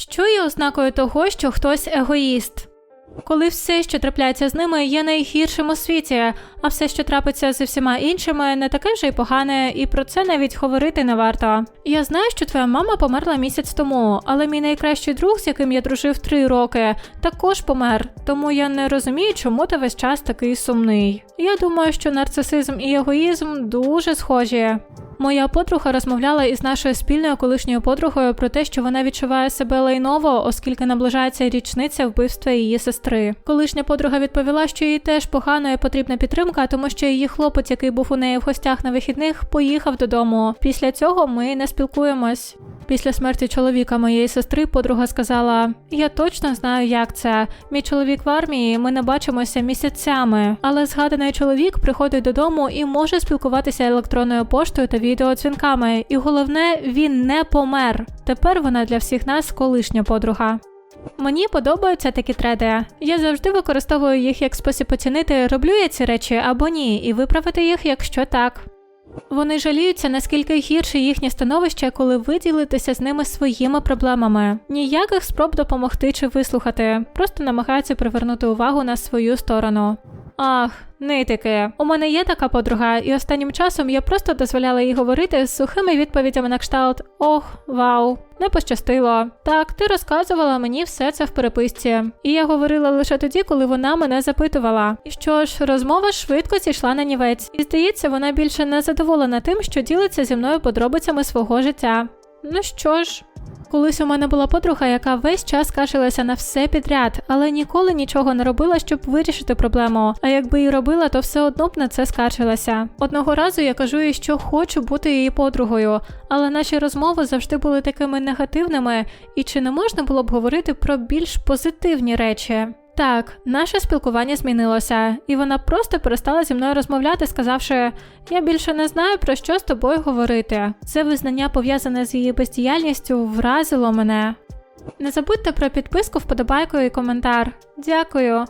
що є ознакою того, що хтось егоїст. Коли все, що трапляється з ними, є найгіршим у світі, а все, що трапиться зі всіма іншими, не таке вже й погане, і про це навіть говорити не варто. Я знаю, що твоя мама померла місяць тому, але мій найкращий друг, з яким я дружив три роки, також помер. Тому я не розумію, чому ти весь час такий сумний. Я думаю, що нарцисизм і егоїзм дуже схожі. Моя подруга розмовляла із нашою спільною колишньою подругою про те, що вона відчуває себе лайново, оскільки наближається річниця вбивства її сестри. Колишня подруга відповіла, що їй теж погано і потрібна підтримка, тому що її хлопець, який був у неї в гостях на вихідних, поїхав додому. Після цього ми не спілкуємось. Після смерті чоловіка моєї сестри подруга сказала: Я точно знаю, як це. Мій чоловік в армії, ми не бачимося місяцями. Але згаданий чоловік приходить додому і може спілкуватися електронною поштою та відеодзвінками. І головне, він не помер. Тепер вона для всіх нас колишня подруга. Мені подобаються такі треди. Я завжди використовую їх як спосіб оцінити, роблю я ці речі або ні, і виправити їх, якщо так. Вони жаліються, наскільки гірше їхнє становище, коли ви ділитеся з ними своїми проблемами. Ніяких спроб допомогти чи вислухати, просто намагаються привернути увагу на свою сторону. Ах, нитики. У мене є така подруга, і останнім часом я просто дозволяла їй говорити з сухими відповідями на кшталт Ох, вау, не пощастило. Так, ти розказувала мені все це в переписці. І я говорила лише тоді, коли вона мене запитувала. І що ж, розмова швидко зійшла на нівець, і здається, вона більше не задоволена тим, що ділиться зі мною подробицями свого життя. Ну що ж, Колись у мене була подруга, яка весь час кашилася на все підряд, але ніколи нічого не робила, щоб вирішити проблему. А якби і робила, то все одно б на це скаржилася. Одного разу я кажу їй, що хочу бути її подругою, але наші розмови завжди були такими негативними, і чи не можна було б говорити про більш позитивні речі? Так, наше спілкування змінилося, і вона просто перестала зі мною розмовляти, сказавши: Я більше не знаю про що з тобою говорити. Це визнання, пов'язане з її бездіяльністю, вразило мене. Не забудьте про підписку, вподобайку і коментар. Дякую.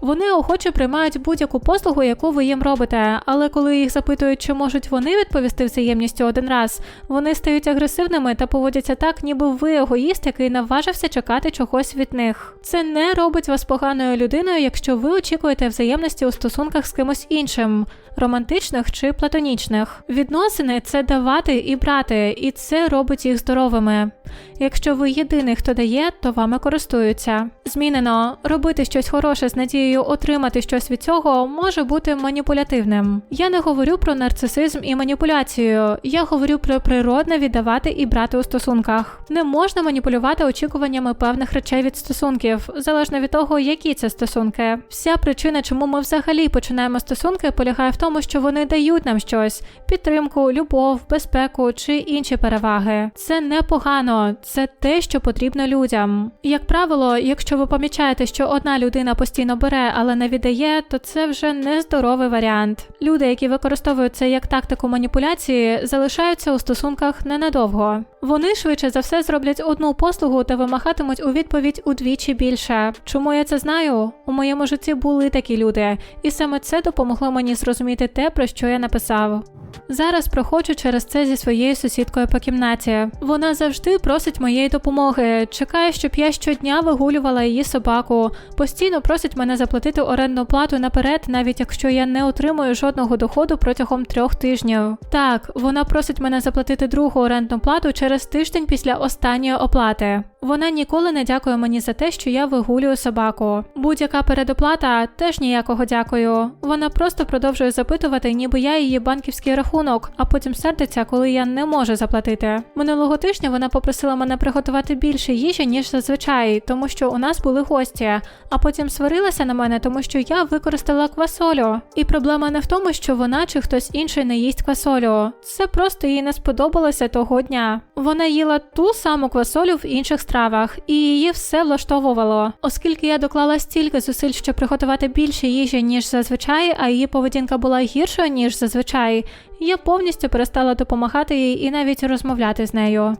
Вони охоче приймають будь-яку послугу, яку ви їм робите, але коли їх запитують, чи можуть вони відповісти взаємністю один раз, вони стають агресивними та поводяться так, ніби ви егоїст, який наважився чекати чогось від них. Це не робить вас поганою людиною, якщо ви очікуєте взаємності у стосунках з кимось іншим, романтичних чи платонічних. Відносини це давати і брати, і це робить їх здоровими. Якщо ви єдиний, хто дає, то вами користуються. Змінено робити щось хороше з надією отримати щось від цього може бути маніпулятивним. Я не говорю про нарцисизм і маніпуляцію. Я говорю про природне віддавати і брати у стосунках. Не можна маніпулювати очікуваннями певних речей від стосунків, залежно від того, які це стосунки. Вся причина, чому ми взагалі починаємо стосунки, полягає в тому, що вони дають нам щось: підтримку, любов, безпеку чи інші переваги. Це непогано, це те, що потрібно людям. Як правило, якщо ви помічаєте, що одна людина постійно бере, але не віддає, то це вже нездоровий варіант. Люди, які використовують це як тактику маніпуляції, залишаються у стосунках ненадовго. Вони швидше за все зроблять одну послугу та вимагатимуть у відповідь удвічі більше. Чому я це знаю? У моєму житті були такі люди, і саме це допомогло мені зрозуміти те, про що я написав. Зараз проходжу через це зі своєю сусідкою по кімнаті. Вона завжди просить моєї допомоги, чекає, щоб я щодня вигулювала її собаку, постійно просить мене заплатити орендну плату наперед, навіть якщо я не отримую жодного доходу протягом трьох тижнів. Так, вона просить мене заплатити другу орендну плату через тиждень після останньої оплати. Вона ніколи не дякує мені за те, що я вигулюю собаку. Будь-яка передоплата теж ніякого дякую. Вона просто продовжує запитувати, ніби я її банківський рахунок, а потім сердиться, коли я не можу заплатити. Минулого тижня вона попросила мене приготувати більше їжі, ніж зазвичай, тому що у нас були гості, а потім сварилася на мене, тому що я використала квасолю. І проблема не в тому, що вона чи хтось інший не їсть квасолю. Це просто їй не сподобалося того дня. Вона їла ту саму квасолю в інших стравах, і її все влаштовувало. Оскільки я доклала стільки зусиль, щоб приготувати більше їжі, ніж зазвичай, а її поведінка була гіршою, ніж зазвичай, я повністю перестала допомагати їй і навіть розмовляти з нею.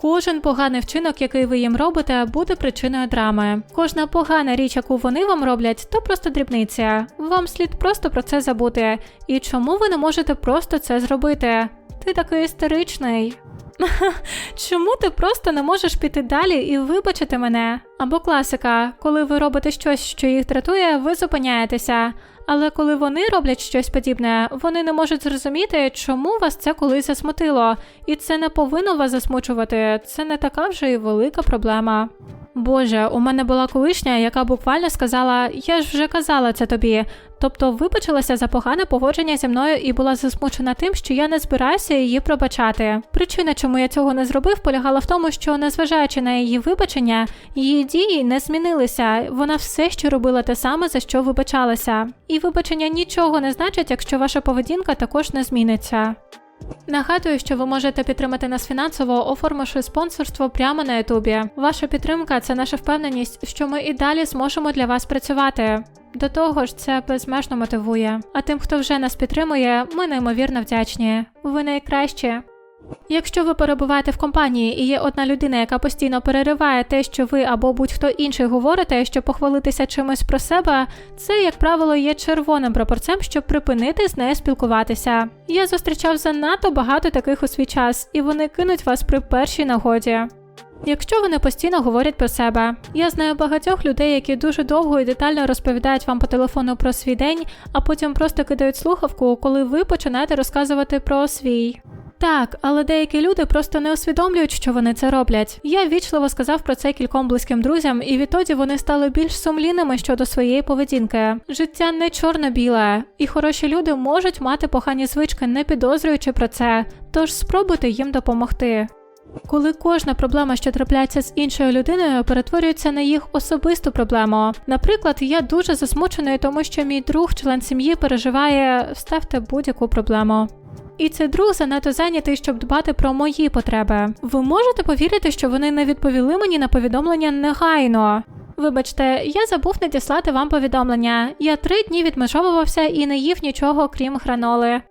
Кожен поганий вчинок, який ви їм робите, буде причиною драми. Кожна погана річ, яку вони вам роблять, то просто дрібниця. Вам слід просто про це забути. І чому ви не можете просто це зробити? Ти такий істеричний. Чому ти просто не можеш піти далі і вибачити мене? Або класика, коли ви робите щось, що їх дратує, ви зупиняєтеся. Але коли вони роблять щось подібне, вони не можуть зрозуміти, чому вас це колись засмутило, і це не повинно вас засмучувати. Це не така вже й велика проблема. Боже, у мене була колишня, яка буквально сказала: Я ж вже казала це тобі. Тобто вибачилася за погане поводження зі мною і була засмучена тим, що я не збираюся її пробачати. Причина, чому я цього не зробив, полягала в тому, що, незважаючи на її вибачення, її дії не змінилися. Вона все ще робила те саме, за що вибачалася. І вибачення нічого не значить, якщо ваша поведінка також не зміниться. Нагадую, що ви можете підтримати нас фінансово, оформивши спонсорство прямо на Ютубі. Ваша підтримка це наша впевненість, що ми і далі зможемо для вас працювати. До того ж, це безмежно мотивує. А тим, хто вже нас підтримує, ми неймовірно вдячні. Ви найкращі. Якщо ви перебуваєте в компанії і є одна людина, яка постійно перериває те, що ви або будь-хто інший говорите, щоб похвалитися чимось про себе, це, як правило, є червоним прапорцем, щоб припинити з нею спілкуватися. Я зустрічав занадто багато таких у свій час, і вони кинуть вас при першій нагоді. Якщо вони постійно говорять про себе, я знаю багатьох людей, які дуже довго і детально розповідають вам по телефону про свій день, а потім просто кидають слухавку, коли ви починаєте розказувати про свій. Так, але деякі люди просто не усвідомлюють, що вони це роблять. Я вічливо сказав про це кільком близьким друзям, і відтоді вони стали більш сумлінними щодо своєї поведінки. Життя не чорно-біле, і хороші люди можуть мати погані звички, не підозрюючи про це. Тож спробуйте їм допомогти. Коли кожна проблема, що трапляється з іншою людиною, перетворюється на їх особисту проблему. Наприклад, я дуже засмучений, тому що мій друг, член сім'ї, переживає вставте будь-яку проблему. І цей друг занадто зайнятий, щоб дбати про мої потреби. Ви можете повірити, що вони не відповіли мені на повідомлення негайно. Вибачте, я забув надіслати вам повідомлення. Я три дні відмежовувався і не їв нічого, крім граноли.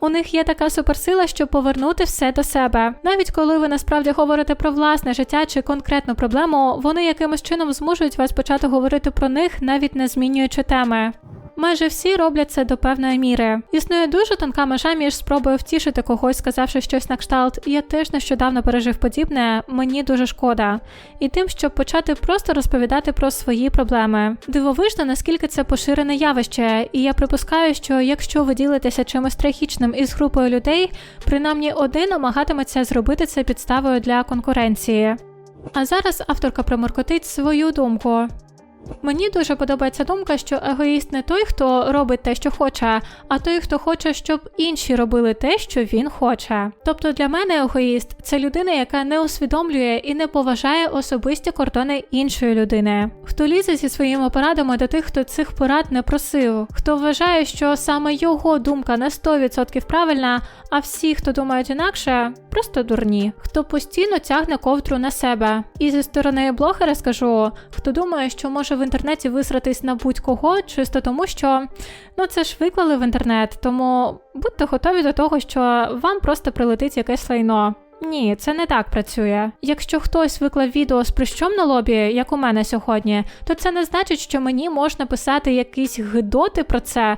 У них є така суперсила, щоб повернути все до себе. Навіть коли ви насправді говорите про власне життя чи конкретну проблему, вони якимось чином змушують вас почати говорити про них, навіть не змінюючи теми. Майже всі роблять це до певної міри. Існує дуже тонка межа між спробою втішити когось, сказавши щось на кшталт. Я теж нещодавно пережив подібне, мені дуже шкода. І тим, щоб почати просто розповідати про свої проблеми. Дивовижно, наскільки це поширене явище, і я припускаю, що якщо ви ділитеся чимось трагічним із групою людей, принаймні один намагатиметься зробити це підставою для конкуренції. А зараз авторка проморкотить свою думку. Мені дуже подобається думка, що егоїст не той, хто робить те, що хоче, а той, хто хоче, щоб інші робили те, що він хоче. Тобто для мене егоїст це людина, яка не усвідомлює і не поважає особисті кордони іншої людини, хто лізе зі своїми порадами до тих, хто цих порад не просив, хто вважає, що саме його думка на 100% правильна, а всі, хто думають інакше, просто дурні, хто постійно тягне ковдру на себе. І зі сторони блогера скажу, хто думає, що може в інтернеті висратись на будь-кого, чисто тому, що ну це ж виклали в інтернет, тому будьте готові до того, що вам просто прилетить якесь лайно. Ні, це не так працює. Якщо хтось виклав відео з прищом на лобі, як у мене сьогодні, то це не значить, що мені можна писати якісь гидоти про це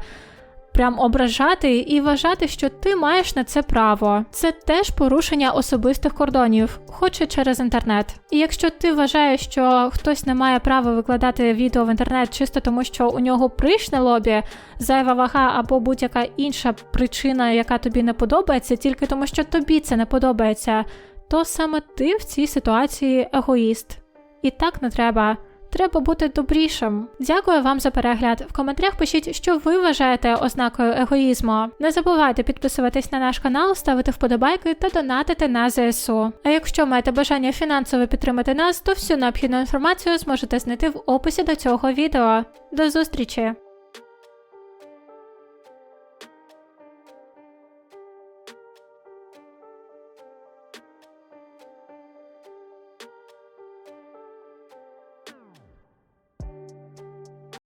прям ображати і вважати, що ти маєш на це право. Це теж порушення особистих кордонів, хоч і через інтернет. І якщо ти вважаєш, що хтось не має права викладати відео в інтернет чисто тому, що у нього пришне лобі, зайва вага або будь-яка інша причина, яка тобі не подобається, тільки тому, що тобі це не подобається, то саме ти в цій ситуації егоїст. І так не треба. Треба бути добрішим. Дякую вам за перегляд. В коментарях пишіть, що ви вважаєте ознакою егоїзму. Не забувайте підписуватись на наш канал, ставити вподобайки та донатити на ЗСУ. А якщо маєте бажання фінансово підтримати нас, то всю необхідну інформацію зможете знайти в описі до цього відео. До зустрічі!